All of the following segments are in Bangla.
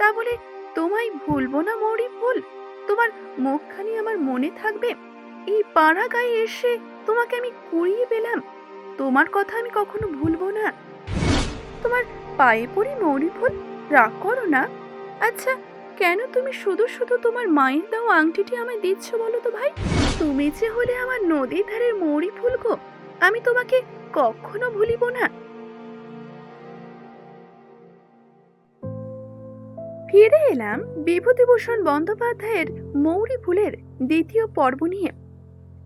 তা বলে তোমায় ভুলবো না মৌরি ফুল তোমার মুখখানি আমার মনে থাকবে। এই পাড়া গায়ে এসে তোমাকে আমি কুড়িয়ে পেলাম। তোমার কথা আমি কখনো ভুলবো না। তোমার পায়ে পড়ি মৌরি ফুল রাগ করো না। আচ্ছা কেন তুমি শুধু শুধু তোমার মায়ের দাও আংটিটি আমায় দিচ্ছ বলো তো ভাই? তুমি যে হলে আমার নদীর ধারের মৌরি ফুল গো। আমি তোমাকে কখনো ভুলিব না। ফিরে এলাম বিভূতিভূষণ বন্দ্যোপাধ্যায়ের মৌরি ফুলের দ্বিতীয় পর্ব নিয়ে।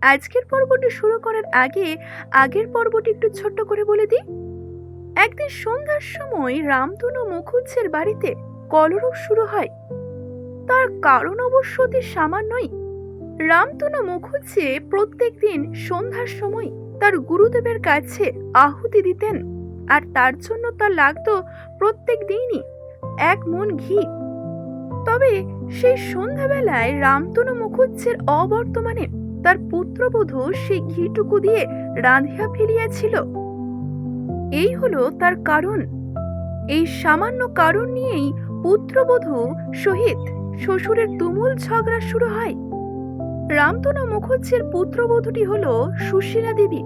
আজকের পর্বটি শুরু করার আগে আগের পর্বটি একটু ছোট্ট করে বলে দিই। একদিন সন্ধ্যার সময় রামতনু মুখুজ্জের বাড়িতে কলরব শুরু হয়। তার কারণ অবশ্য অতি সামান্যই। রামতনু মুখুজ্জে প্রত্যেক দিন সন্ধ্যার সময় তার গুরুদেবের কাছে আহুতি দিতেন আর তার জন্য তার লাগতো প্রত্যেক দিনই এক মন ঘি। তবে সেই সন্ধ্যাবেলায় রামতনু মুখুজ্জের অবর্তমানে তার পুত্রবধূ সেই ঘিটুকু দিয়ে রাঁধিয়া ফেলিয়াছিল। এই হলো তার কারণ। এই সামান্য কারণ নিয়েই পুত্রবধূ সহিত শ্বশুরের তুমুল ঝগড়া শুরু হয়। রামতনু মুখুজ্জের পুত্রবধূটি হল সুশীলা দেবী।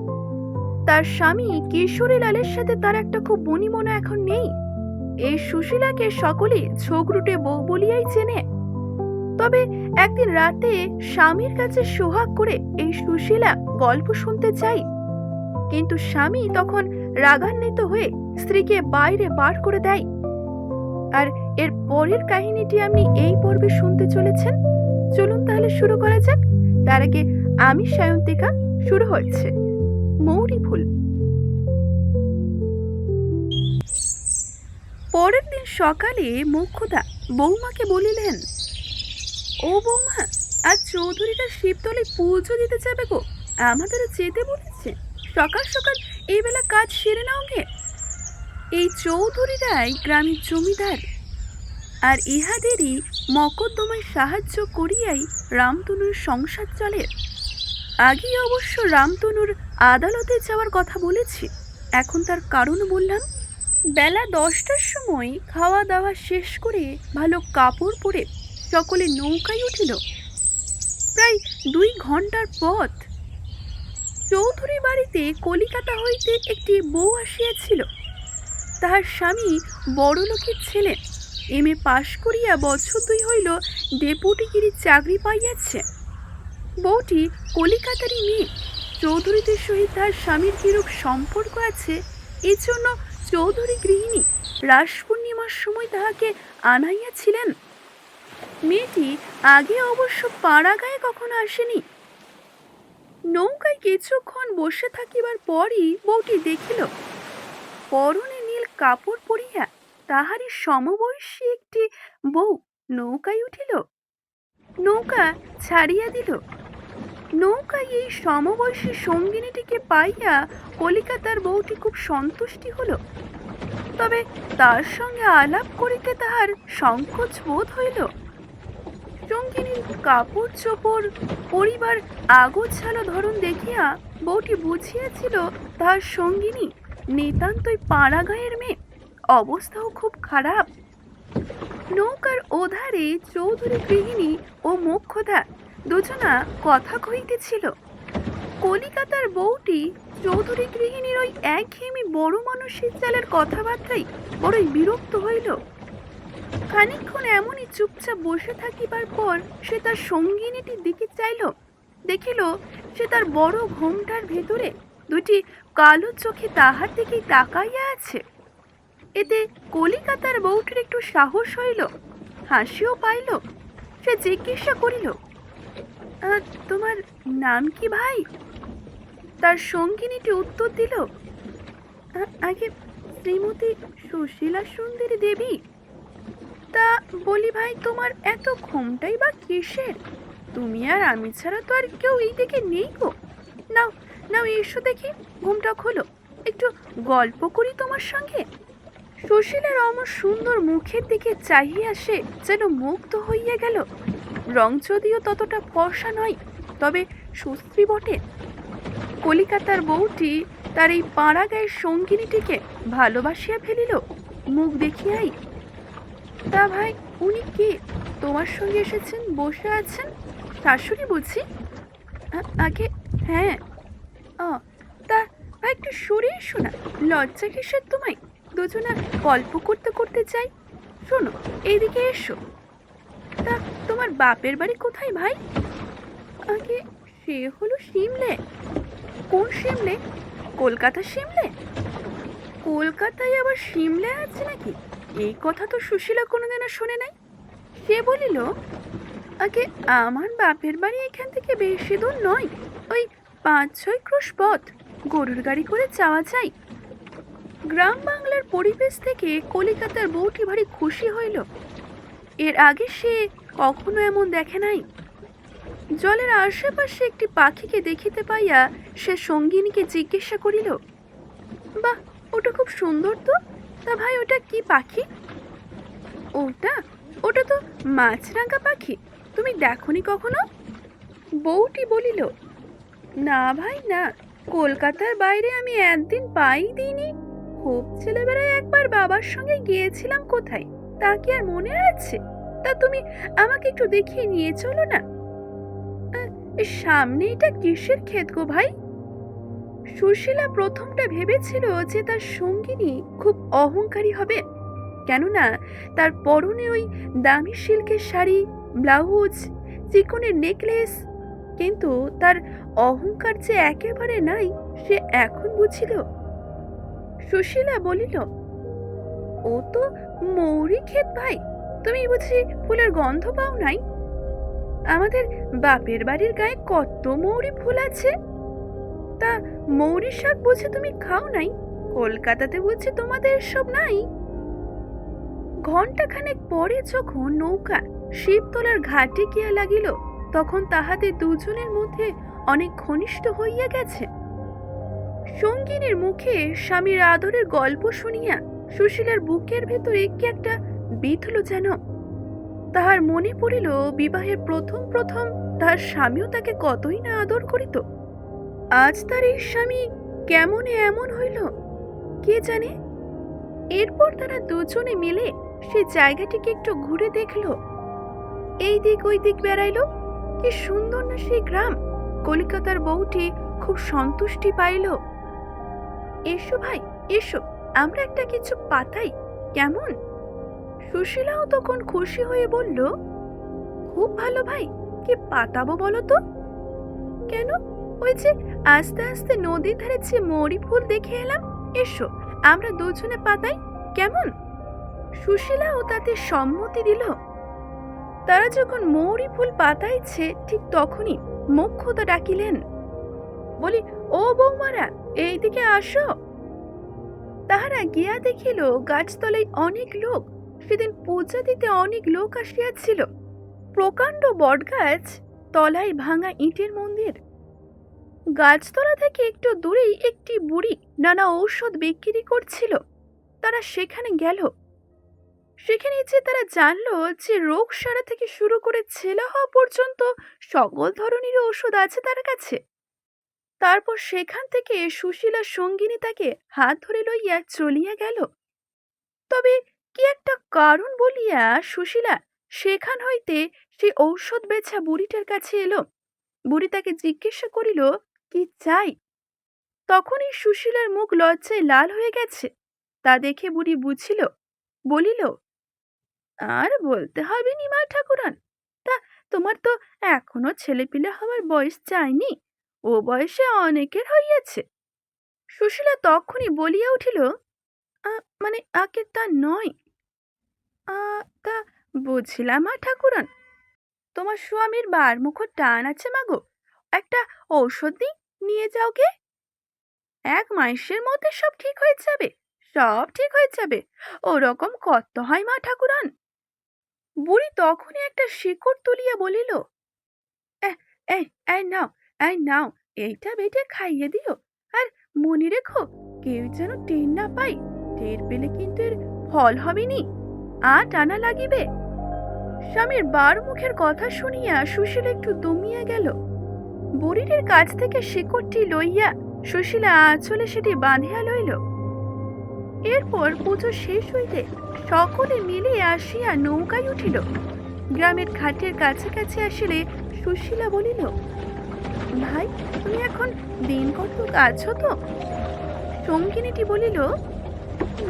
তার স্বামী কিশোরী লালের সাথে তার একটা খুব বনিমনা এখন নেই। এই সুশীলাকে সকলেই ঝগড়ুটে বউ বলিয়াই চেনে। তবে একদিন রাতে স্বামীর কাছে সোহাগ করে এই সুশীলা গল্প শুনতে চাই। কিন্তু স্বামী তখন রাগান্বিত হয়ে স্ত্রীকে বাইরে বার করে দেয়। আর এর পরের কাহিনীটি আপনি এই পর্বে শুনতে চলেছেন? চলুন তাহলে শুরু করা যাক। তার আগে আমি সায়ন্তিকা, শুরু হচ্ছে মৌরি ফুল। পরের দিন সকালে মুখ্যদা বৌমাকে বলিলেন, ও বৌমা, আজ চৌধুরীটা শিবতলে পুজো দিতে যাবে গো। আমাদেরও যেতে বলেছে। সকাল সকাল এই বেলা কাজ সেরে নাও গে। এই চৌধুরীরাই গ্রামের জমিদার। আর ইহাদেরই মকদ্দমায় সাহায্য করিয়াই রামতনুর সংসার চলে। আগেই অবশ্য রামতনুর আদালতে যাওয়ার কথা বলেছি। এখন তার কারণ বললাম বেলা দশটার সময় খাওয়া দাওয়া শেষ করে ভালো কাপড় পরে সকলে নৌকায় উঠিল। প্রায় দুই ঘণ্টার পথ। চৌধুরী বাড়িতে কলিকাতা হইতে একটি বউ আসিয়াছিল। তাহার স্বামী বড় লোকের ছেলে। এম এ পাশ করিয়া বছর দুই হইল ডেপুটিগিরি চাকরি পাইয়াছে। বউটি কলিকাতারই মেয়ে। চৌধুরীদের সহিত তার স্বামীর কিরূপ সম্পর্ক আছে, এজন্য চৌধুরী গৃহিণী রাস পূর্ণিমার সময় তাহাকে আনাইয়াছিলেন। মেয়েটি আগে অবশ্য পাড়া গায়ে কখনো আসেনি। নৌকায় কিছুক্ষণ বসে থাকিবার পরই বউটি দেখিল, পরনে নীল কাপড় পরিয়া তাহারই সমবয়সী একটি বউ নৌকায় উঠিল। নৌকা ছাড়িয়া দিল। নৌকায় এই সমবয়সী সঙ্গিনীটিকে পাইয়া কলিকাতার বউটি খুব সন্তুষ্টি হলো। তবে তার সঙ্গে আলাপ করিতে তাহার সংকোচ বোধ হইল। সঙ্গিনীর কাপড় চোপড়, পরিবার আগোছালো ধরন দেখিয়া বউটি বুঝিয়াছিল, তাহার সঙ্গিনী নিতান্তই পাড়া গায়ের মেয়ে। অবস্থাও খুব খারাপ। নৌকার ওধারে চৌধুরী গৃহিণী ও মোক্ষদা দুজনা কথা কহিতেছিল কলিকাতার বউটি চৌধুরী গৃহিণীর ওই একঘেয়েমি বড় মানুষের চালের কথাবার্তাই বড়ই বিরক্ত হইল। খানিকক্ষণ এমনই চুপচাপ বসে থাকিবার পর সে তার সঙ্গিনীটির দিকে চাইল। দেখিল সে তার বড় ঘোমটার ভেতরে দুটি কালো চোখে তাহার দিকেই তাকাইয়া আছে। এতে কলিকাতার বউটির একটু সাহস হইল হাসিও পাইল। সে জিজ্ঞাসা করিল "আহ, তোমার নাম কি ভাই? তার সঙ্গিনীটি উত্তর দিল "আ- আগে শ্রীমতী সুশীলা সুন্দরী দেবী। তা বলি ভাই, তোমার এত ঘুমটাই বা কিসের? তুমি আর আমি ছাড়া তো আর কেউ এই দিকে নেই গো। নাও নাও, এসো দেখি, ঘুমটা খোলো। একটু গল্প করি তোমার সঙ্গে। সুশীলার অমর সুন্দর মুখের দিকে চাহিয়া সে যেন মুগ্ধ হইয়া গেল। রং যদিও ততটা ফর্সা নয়, তবে সুস্ত্রী বটে। কলিকাতার বউটি তার এই পাড়া গায়ের সঙ্গিনীটিকে ভালোবাসিয়া ফেলিল, মুখ দেখিয়াই। তা ভাই, উনি কে? তোমার সঙ্গে এসেছেন, বসে আছেন? শাশুড়ি বুঝি? আগে হ্যাঁ। ও, তা ভাই, একটু সরে এসো না লজ্জা কিসের তোমায়? দুজনা গল্প করতে করতে চাই শোনো, এইদিকে এসো। তা তোমার বাপের বাড়ি কোথায় ভাই? আগে সে হলো সিমলে কোন সিমলে কলকাতা শিমলে? কলকাতায় আবার সিমলে আছে নাকি? এই কথা তো সুশীলা কোনোদিনও শুনে নাই। সে বলিল, আগে আমার বাপের বাড়ি এখান থেকে বেশি দূর নয়। ওই পাঁচ ছয় ক্রোশ পথ। গরুর গাড়ি করে যাওয়া যায়। গ্রাম বাংলার পরিবেশ থেকে কলিকাতার বউটি ভারী খুশি হইল। এর আগে সে কখনো এমন দেখে নাই? জলের আশেপাশে একটি পাখিকে দেখিতে পাইয়া সে সঙ্গিনীকে জিজ্ঞাসা করিল, বাহ, ওটা খুব সুন্দর তো? তা ভাই, ওটা কি পাখি? ওটা? ওটা তো মাছরাঙা পাখি। তুমি দেখনি কখনো? বউটি বলিল, না ভাই, না। কলকাতার বাইরে আমি একদিন পাই দিইনি। খুব ছেলেবেলায় একবার বাবার সঙ্গে গিয়েছিলাম কোথায়, তা কি আর মনে আছে? তা তুমি আমাকে একটু দেখিয়ে নিয়ে চলো না। সামনে এটা কিসের ক্ষেত গো ভাই? সুশীলা প্রথমটা ভেবেছিল যে তার সঙ্গিনী খুব অহংকারী হবে, কেননা তার পরনে ওই দামি সিল্কের শাড়ি, ব্লাউজ চিকনের নেকলেস, কিন্তু তার অহংকার যে একেবারে নাই, সে এখন বুঝিল। সুশীলা বলিল, ও তো মৌরি ক্ষেত ভাই তুমি বুঝি ফুলের গন্ধ পাও নাই? আমাদের বাপের বাড়ির গায়ে কত মৌরি ফুল আছে? তা মৌরি শাক বুঝি তুমি খাও নাই? কলকাতাতে বুঝি তোমাদের সব নাই? ঘন্টাখানেক পরে যখন নৌকা শিবতলার ঘাটে গিয়া লাগিল, তখন তাহাদের দুজনের মধ্যে অনেক ঘনিষ্ঠ হইয়া গেছে। সঙ্গিনীর মুখে স্বামীর আদরের গল্প শুনিয়া সুশীলার বুকের ভেতরে কি একটা বিঁধল যেন। তাহার মনে পড়িল, বিবাহের প্রথম প্রথম তাহার স্বামীও তাকে কতই না আদর করিত। আজ তার এই স্বামী কেমনে এমন হইল, কে জানে? এরপর তারা দুজনে মিলে সে জায়গাটিকে একটু ঘুরে দেখল। এই দিক ওই দিক বেড়াইলো। কি সুন্দর না সেই গ্রাম। কলিকাতার বউটি খুব সন্তুষ্টি পাইল। এসো ভাই, এসো, আমরা একটা কিছু পাতাই। কেমন? সুশীলাও তখন খুশি হয়ে বলল, খুব ভালো ভাই, কি পাতাবো বলো তো? কেন? ওই যে আস্তে আস্তে নদীর ধারে যে মরি ফুল দেখে এলাম, এসো, আমরা দুজনে পাতাই, কেমন? সুশীলাও তাতে সম্মতি দিল। তারা যখন মৌরি ফুল পাতাইছে, ঠিক তখনই মোক্ষদা ডাকিলেন, বলি, ও বৌমারা, এইদিকে আসো। তাহারা গিয়া দেখিল, গাছতলায় অনেক লোক সেদিন পূজা দিতে অনেক লোক আসিয়াছিল। প্রকাণ্ড বটগাছ তলায় ভাঙা ইটের মন্দির। গাছতলা থেকে একটু দূরেই একটি বুড়ি নানা ঔষধ বিক্রি করছিল। তারা সেখানে গেল। সেখানে যে তারা জানলো যে রোগ সারা থেকে শুরু করে ছেলা হওয়া পর্যন্ত সকল ধরনের ঔষধ আছে তার কাছে। তারপর সেখান থেকে সুশীলা সঙ্গিনী তাকে হাত ধরে লইয়া চলিয়া গেল। তবে কি একটা কারণ বলিয়া সুশীলা সেখান হইতে সেই ঔষধ বেচা বুড়িটার কাছে এলো। বুড়ি তাকে জিজ্ঞাসা করিল কি চাই? তখনই সুশীলার মুখ লজ্জায় লাল হয়ে গেছে। তা দেখে বুড়ি বুঝিল বলিল আর বলতে হবে নি মা ঠাকুরান তা তোমার তো এখনও ছেলেপিলে হওয়ার বয়স যায়নি ও বয়সে অনেকের হইয়াছে। সুশীলা তখনই বলিয়া উঠিল "আ, মানে আকে তা নয় তা বুঝলাম মা ঠাকুরন। তোমার স্বামীর বার মুখ টান আছে মাগো। একটা ঔষধ দিই নিয়ে যাও গে। এক মাসের মধ্যে সব ঠিক হয়ে যাবে সব ঠিক হয়ে যাবে। ওরকম কত হয় মা ঠাকুরান। বুড়ি তখনই একটা শিকড় তুলিয়া বলিল "এ, এই এই নাও এই নাও এইটা বেটে খাইয়ে দিও। আর মনে রেখো কেউ যেন টের না পাই টের পেলে কিন্তু এর ফল হবে নি আ টানা লাগিবে? স্বামীর বার মুখের কথা শুনিয়া সুশীল একটু দমিয়া গেল। বুড়িটির কাছ থেকে শিকড়টি লইয়া সুশীলা আঁচলে সেটি বাঁধিয়া লইল। এরপর পুজো শেষ হইতে সকলে মিলে আসিয়া নৌকায় উঠিল। গ্রামের ঘাটের কাছাকাছি আসিলে সুশীলা বলিল, ভাই, তুমি এখন দিন কত আছো তো? সঙ্গিনীটি বলিল,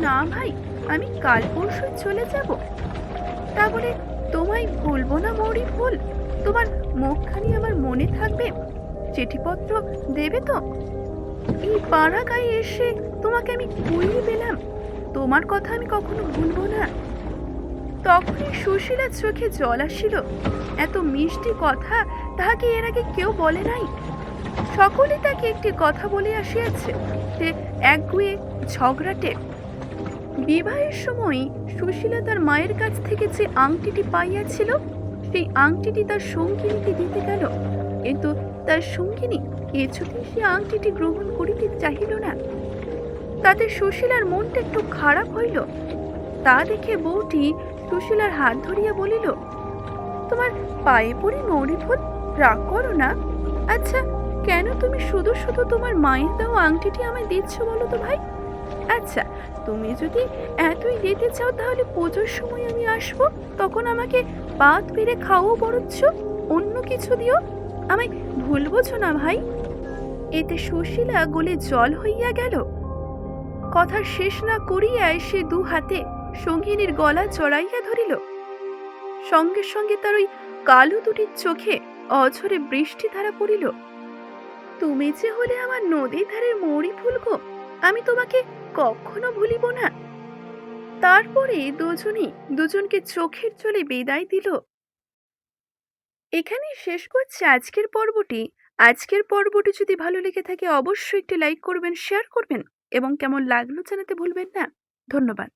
না ভাই আমি কাল পরশু চলে যাব। তা বলে তোমায় ভুলবো না মৌরি, ভুল। তোমার মুখখানি আমার মনে থাকবে। চিঠিপত্র দেবে তো? এই পাড়া গায়ে এসে তোমাকে আমি কুইয়ে পেলাম। তোমার কথা আমি কখনো ভুলবো না। তখনই সুশীলার চোখে জল আসিল। এত মিষ্টি কথা তাহাকে এর আগে কেউ বলে নাই। সকলে তাকে একটি কথা বলে আসিয়াছে। যে সে একগুয়ে ঝগড়াটে বিবাহের সময় সুশীলা তার মায়ের কাছ থেকে যে আংটিটি পাইয়াছিল, সেই আংটিটি তার সঙ্গিনীকে দিতে গেল। কিন্তু তার সঙ্গিনী কিছুতেই সে আংটিটি গ্রহণ করিতে চাহিল না। তাতে সুশীলার মনটা একটু খারাপ হইল। তা দেখে বউটি সুশীলার হাত ধরিয়া বলিল, তোমার পায়ে পড়ি মৌরি ফুল, রাগ করো না। আচ্ছা কেন তুমি শুধু শুধু তোমার মায়ের দেওয়া আংটিটি আমায় দিচ্ছ বলো তো ভাই? আচ্ছা তুমি যদি এতই দিতে চাও তাহলে পুজোর সময় আমি আসব। তখন আমাকে পাত পেরে খাওয়াও বরচ্ছ অন্য কিছু দিও। আমায় ভুল বোঝো না ভাই। এতে সুশীলা গলে জল হইয়া গেল। কথা শেষ না করিয়াই সে দু হাতে সঙ্গিনীর গলা চড়াইয়া ধরিল। সঙ্গে সঙ্গে তার ওই কালো দুটির চোখে অঝরে বৃষ্টি ধারা পড়িল। তুমি যে হলে আমার নদীর ধারের মৌরি ফুল গো। আমি তোমাকে কখনো ভুলিব না। তারপরে দুজনই দুজনকে চোখের চলে বিদায় দিল। এখানে শেষ করছে আজকের পর্বটি। আজকের পর্বটি যদি ভালো লেগে থাকে, অবশ্যই একটি লাইক করবেন, শেয়ার করবেন এবং কেমন লাগল জানাতে ভুলবেন না। ধন্যবাদ।